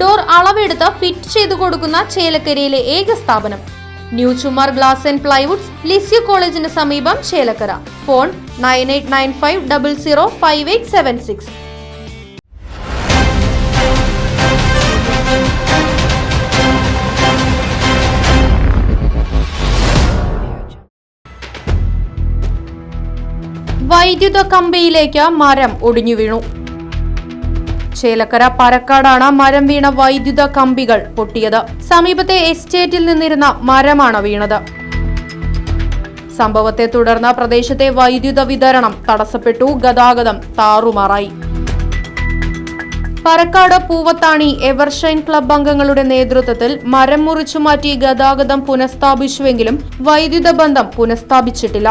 Door അളവെടുത്ത് fit ചെയ്തു കൊടുക്കുന്ന ചേലക്കരയിലെ ഏക സ്ഥാപനം. New Chumar glass and plywoods Lisieux കോളേജിന് സമീപം Chelakkara. Phone nine eight nine five double zero five eight seven six. വൈദ്യുത കമ്പിയിലേക്ക് മരം ഒടിഞ്ഞു വീണു. ചേലക്കര പരക്കാടാണ് മരം വീണ വൈദ്യുത കമ്പികൾ പൊട്ടിയത്. സമീപത്തെ എസ്റ്റേറ്റിൽ നിന്നിരുന്ന മരമാണ് വീണത്. സംഭവത്തെ തുടർന്ന് പ്രദേശത്തെ വൈദ്യുത വിതരണം തടസ്സപ്പെട്ടു. ഗതാഗതം താറുമാറായി. പരക്കാട് പൂവത്താണി എവർഷൈൻ ക്ലബ് അംഗങ്ങളുടെ നേതൃത്വത്തിൽ മരം മുറിച്ചു മാറ്റി ഗതാഗതം പുനഃസ്ഥാപിച്ചുവെങ്കിലും വൈദ്യുത ബന്ധം പുനഃസ്ഥാപിച്ചിട്ടില്ല.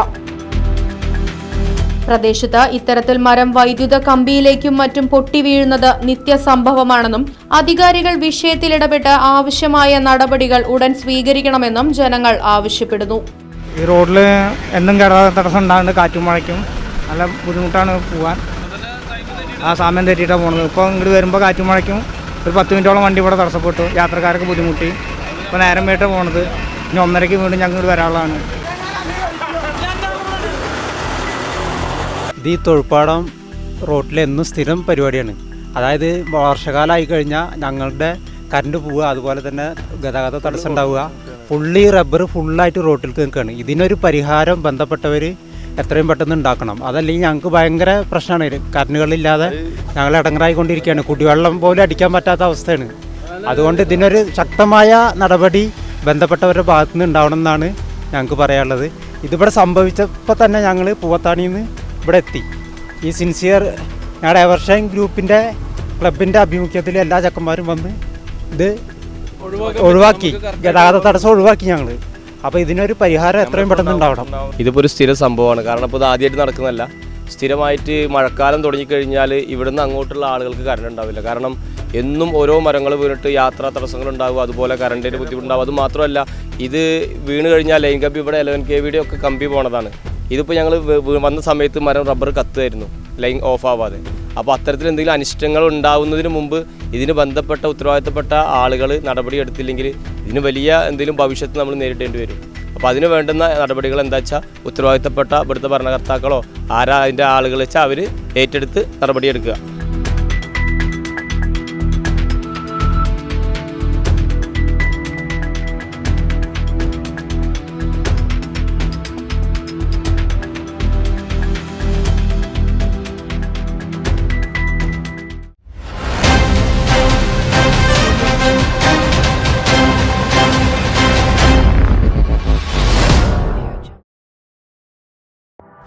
പ്രദേശത്ത് ഇത്തരത്തിൽ മരം വൈദ്യുത കമ്പിയിലേക്കും മറ്റും പൊട്ടി വീഴുന്നത് നിത്യസംഭവമാണെന്നും അധികാരികൾ വിഷയത്തിൽ ഇടപെട്ട് ആവശ്യമായ നടപടികൾ ഉടൻ സ്വീകരിക്കണമെന്നും ജനങ്ങൾ ആവശ്യപ്പെടുന്നു. ഈ റോഡിൽ എന്നും ഗതാഗത തടസ്സം ഉണ്ടാകുന്നുണ്ട് കാറ്റും മഴയ്ക്കും. നല്ല ബുദ്ധിമുട്ടാണ് പോകാൻ. ആ സമയം തെറ്റിയിട്ടാണ് പോകുന്നത് ഇപ്പോൾ ഇങ്ങോട്ട് വരുമ്പോൾ കാറ്റും മഴയ്ക്കും. ഒരു പത്ത് മിനിറ്റോളം വണ്ടി ഇവിടെ തടസ്സപ്പെട്ടു. യാത്രക്കാർക്ക് ബുദ്ധിമുട്ടി. ഇപ്പോൾ നേരം വേട്ട പോണത്. ഇനി ഒന്നരയ്ക്ക് വീണ്ടും ഞങ്ങൾ ഇങ്ങോട്ട് വരാനുള്ളതാണ്. ഇത് ഈ തൊഴുപ്പാടം റോട്ടിൽ എന്നും സ്ഥിരം പരിപാടിയാണ്. അതായത് വർഷകാലമായി കഴിഞ്ഞാൽ ഞങ്ങളുടെ കറണ്ട് പോവുക അതുപോലെ തന്നെ ഗതാഗത തടസ്സം ഉണ്ടാവുക. ഫുള്ളി റബ്ബർ ഫുള്ളായിട്ട് റോട്ടിൽ നിൽക്കുകയാണ്. ഇതിനൊരു പരിഹാരം ബന്ധപ്പെട്ടവർ എത്രയും പെട്ടെന്ന് ഉണ്ടാക്കണം. അതല്ലെങ്കിൽ ഞങ്ങൾക്ക് ഭയങ്കര പ്രശ്നമാണ്. കറണ്ടുകളില്ലാതെ ഞങ്ങൾ ഇടങ്ങറായിക്കൊണ്ടിരിക്കുകയാണ്. കുടിവെള്ളം പോലും അടിക്കാൻ പറ്റാത്ത അവസ്ഥയാണ്. അതുകൊണ്ട് ഇതിനൊരു ശക്തമായ നടപടി ബന്ധപ്പെട്ടവരുടെ ഭാഗത്തുനിന്ന് ഉണ്ടാവണം എന്നാണ് ഞങ്ങൾക്ക് പറയാനുള്ളത്. ഇതിവിടെ സംഭവിച്ചപ്പോൾ തന്നെ ഞങ്ങൾ പൂവത്താണിയിൽ നിന്ന് ഇവിടെ എത്തി ഈ സിൻസിയർ ഞങ്ങളുടെ എവർഷൈൻ ഗ്രൂപ്പിന്റെ ക്ലബിന്റെ ആഭിമുഖ്യത്തിൽ എല്ലാ ചക്കന്മാരും വന്ന് ഇത് ഒഴിവാക്കി. ഗതാഗത തടസ്സം ഒഴിവാക്കി ഞങ്ങൾ അപ്പോൾ ഇതിനൊരു പരിഹാരം എത്രയും പെട്ടെന്ന് ഉണ്ടാവണം. ഇതിപ്പോൾ ഒരു സ്ഥിര സംഭവമാണ്. കാരണം ഇപ്പോൾ ഇത് ആദ്യമായിട്ട് നടക്കുന്നതല്ല. സ്ഥിരമായിട്ട് മഴക്കാലം തുടങ്ങിക്കഴിഞ്ഞാൽ ഇവിടുന്ന് അങ്ങോട്ടുള്ള ആളുകൾക്ക് കറണ്ട് ഉണ്ടാവില്ല. കാരണം എന്നും ഓരോ മരങ്ങൾ വീണിട്ട് യാത്രാ തടസ്സങ്ങൾ ഉണ്ടാവും അതുപോലെ കറണ്ടിന്റെ ബുദ്ധിമുട്ടുണ്ടാവും അത് മാത്രമല്ല ഇത് വീണ് കഴിഞ്ഞാൽ ലൈൻ കമ്പി ഇവിടെ എലവൻ കെ വിയുടെ ഒക്കെ കമ്പി പോണതാണ്. ഇതിപ്പോൾ ഞങ്ങൾ വന്ന സമയത്ത് മരം റബ്ബർ കത്തുമായിരുന്നു. ലൈൻ ഓഫ് ആവാതെ. അപ്പോൾ അത്തരത്തിൽ എന്തെങ്കിലും അനിഷ്ടങ്ങൾ ഉണ്ടാവുന്നതിന് മുമ്പ് ഇതിന് ബന്ധപ്പെട്ട ഉത്തരവാദിത്തപ്പെട്ട ആളുകൾ നടപടി എടുത്തില്ലെങ്കിൽ ഇതിന് വലിയ എന്തെങ്കിലും ഭവിഷ്യത്ത് നമ്മൾ നേരിടേണ്ടി വരും. അപ്പോൾ അതിന് വേണ്ടുന്ന നടപടികൾ എന്താ വെച്ചാൽ ഉത്തരവാദിത്തപ്പെട്ട ഇവിടുത്തെ ഭരണകർത്താക്കളോ ആരാ അതിന്റെ ആളുകൾ വെച്ചാൽ അവർ ഏറ്റെടുത്ത് നടപടിയെടുക്കുക